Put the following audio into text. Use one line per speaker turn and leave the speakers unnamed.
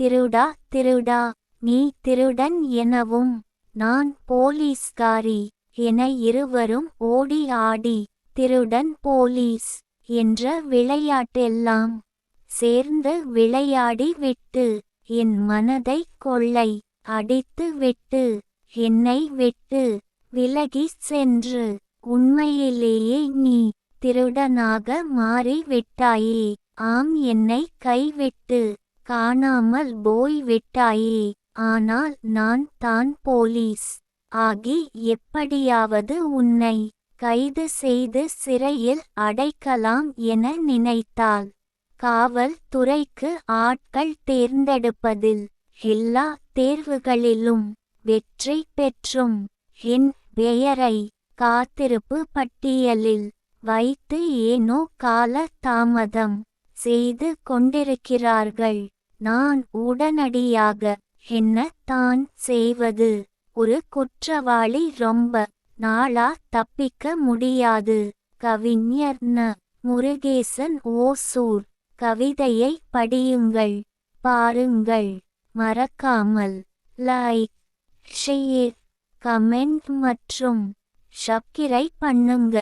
திருடா திருடா நீ திருடன் எனவும் நான் போலீஸ்காரி என இருவரும் ஓடி ஆடி திருடன் போலீஸ் என்ற விளையாட்டெல்லாம் சேர்ந்து விளையாடி விட்டு என் மனதை கொள்ளை அடித்து விட்டு என்னை விட்டு விலகிச் சென்று உண்மையிலேயே நீ திருடனாக மாறி விட்டாயே ஆம் என்னை கைவிட்டு காணாமல் போய் விட்டாயே ஆனால் நான் தான் போலீஸ். ஆகி எப்படியாவது உன்னை கைது செய்து சிறையில் அடைக்கலாம் என நினைத்தாள். காவல் துறைக்கு ஆட்கள் தேர்ந்தெடுப்பதில் எல்லா தேர்வுகளிலும் வெற்றி பெற்றும். என் பெயரை காத்திருப்பு பட்டியலில் வைத்து ஏனோ கால தாமதம் செய்து கொண்டிருக்கிறார்கள். நான் உடனடியாக என்ன தான் செய்வது? ஒரு குற்றவாளி ரொம்ப நாளா தப்பிக்க முடியாது. கவிஞர் ந. முருகேசன் ஓசூர். கவிதையை படியுங்கள் பாருங்கள். மறக்காமல் லைக் ஷேர் கமெண்ட் மற்றும் சப்கிரை பண்ணுங்க.